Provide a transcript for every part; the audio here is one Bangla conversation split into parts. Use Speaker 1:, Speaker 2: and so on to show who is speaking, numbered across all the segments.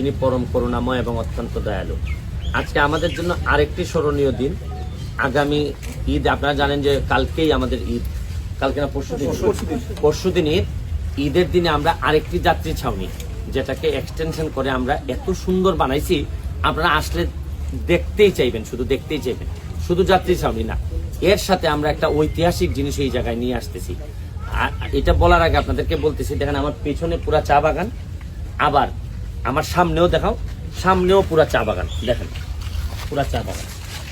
Speaker 1: যিনি পরম করুণাময় এবং অত্যন্ত দয়ালু। আজকে আমাদের জন্য আরেকটি স্মরণীয় দিন। আগামী ঈদ আপনারা জানেন যে কালকেই আমাদের ঈদ। কালকে না পরশু দিন? পরশু দিন। ঈদ। ঈদের দিনে আমরা আরেকটি যাত্রী ছাউনি যেটাকে এক্সটেনশন করে আমরা এত সুন্দর বানাইছি আপনারা আসলে দেখতেই চাইবেন শুধু দেখতেই চাইবেন। শুধু যাত্রী ছাউনি না এর সাথে আমরা একটা ঐতিহাসিক জিনিস এই জায়গায় নিয়ে আসতেছি। আর এটা বলার আগে আপনাদেরকে বলতেছি দেখেন আমার পেছনে পুরা চা বাগান আবার আমার সামনেও দেখাও, সামনেও পুরা চা বাগান, দেখেন, পুরা চা বাগান।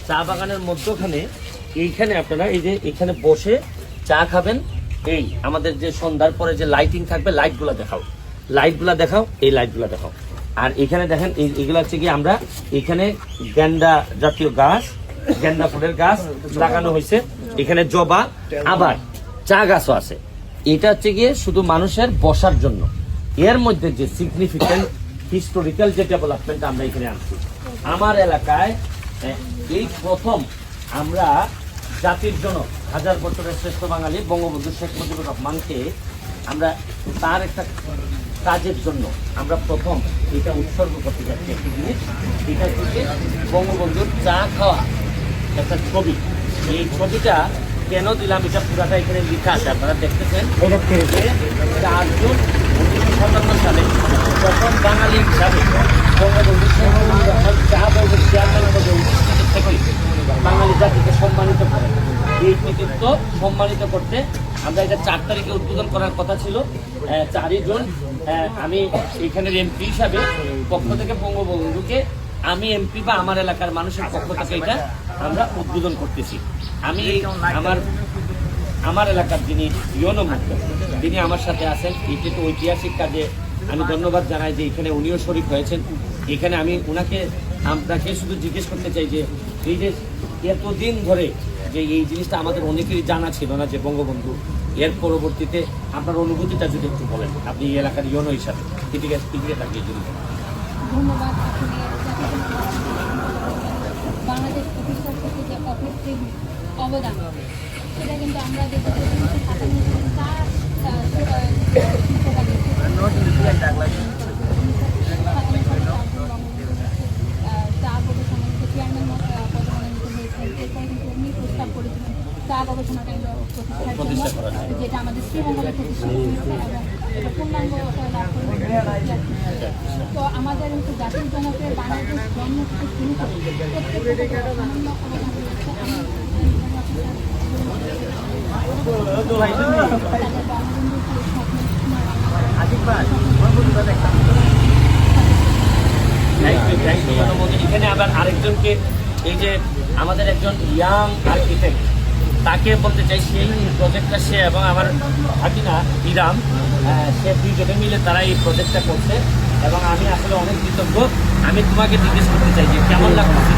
Speaker 1: চা বাগানের মধ্যখানে এইখানে আপনারা এই যে এখানে বসে চা খাবেন, এই আমাদের যে সন্ধ্যার পরে যে লাইটিং থাকবে লাইটগুলো দেখাও। লাইটগুলো দেখাও, এই লাইটগুলো দেখাও। আর এখানে দেখেন এগুলো হচ্ছে কি আমরা এখানে গেন্দা জাতীয় গাছ গেন্দা ফুলের গাছ লাগানো হয়েছে। এখানে জবা, আবার চা গাছও আছে। এটা হচ্ছে গিয়ে শুধু মানুষের বসার জন্য। এর মধ্যে যে সিগনিফিক্যান্ট হিস্টোরিক্যাল যে ডেভেলপমেন্ট আমরা এখানে আনছি। আমার এলাকায় এই প্রথম আমরা জাতির জন্য হাজার বছরের শ্রেষ্ঠ বাঙালি বঙ্গবন্ধু শেখ মুজিবুর রহমানকে আমরা তার একটা কাজের জন্য আমরা প্রথম এটা উৎসর্গ করতে যাচ্ছি একটি জিনিস। এটা হচ্ছে বঙ্গবন্ধুর চা খাওয়া একটা ছবি। এই ছবিটা কেন দিলাম? এটা পুরাটা এখানে লেখা আছে। আপনারা দেখতেছেন। যে চার জুন উনিশশো সাতান্ন সালে প্রথম বাঙালি হিসাবে বঙ্গবন্ধু শেখ মুজিবুর রহমান চা বোর্ডের চেয়ারম্যান পদে উপস্থিত থেকেই বাঙালি জাতিকে সম্মানিত করেন এই কৃতিত্ব সম্মানিত করতে। আমরা এটা চার তারিখে উদ্বোধন করার কথা ছিল। চারই জুন। আমি এখানের এমপি হিসাবে পক্ষ থেকে বঙ্গবন্ধুকে, আমি এমপি বা আমার এলাকার মানুষের পক্ষ থেকে এটা আমরা উদ্বোধন করতেছি। আমি আমার আমার এলাকার যিনি ইয়নো মুক্ত তিনি আমার সাথে আছেন, এটি তো ঐতিহাসিক কাজে। আমি ধন্যবাদ জানাই যে এখানে উনিও শরিক হয়েছেন। এখানে আমি ওনাকে আপনাকে শুধু জিজ্ঞেস করতে চাই যে, এই যে এতদিন ধরে যে এই জিনিসটা আমাদের অনেকেরই জানা ছিল না যে বঙ্গবন্ধু, এর পরবর্তীতে আপনার অনুভূতিটা যদি একটু বলেন, আপনি এই এলাকার ইয়নো হিসাবে এদিকে এদিকে তাকিয়ে যদি
Speaker 2: ধন্যবাদ বাংলাদেশ প্রতিষ্ঠার ক্ষেত্রে যে অবদান, সেটা কিন্তু আমরা দেখতে চা গবেষণা কেন্দ্র
Speaker 1: প্রতিষ্ঠা।
Speaker 2: যেটা আমাদের শ্রীমঙ্গলে প্রতিষ্ঠা হয়েছে এবং এটা পূর্ণাঙ্গ তো আমাদের হচ্ছে জাতির জনকের বাংলাদেশ জন্ম থেকে শুরু করে।
Speaker 1: এখানে আবার আরেকজনকে এই যে আমাদের একজন ইয়াং আর্কিটেক্ট তাকে বলতে চাই, সেই প্রজেক্টটা সে এবং আমার ভাগিনা ইরাম সে দুইজনে মিলে তারা এই প্রজেক্টটা করছে এবং আমি আসলে অনেক কৃতজ্ঞ। আমি তোমাকে জিজ্ঞেস করতে চাই যে কেমন লাগছে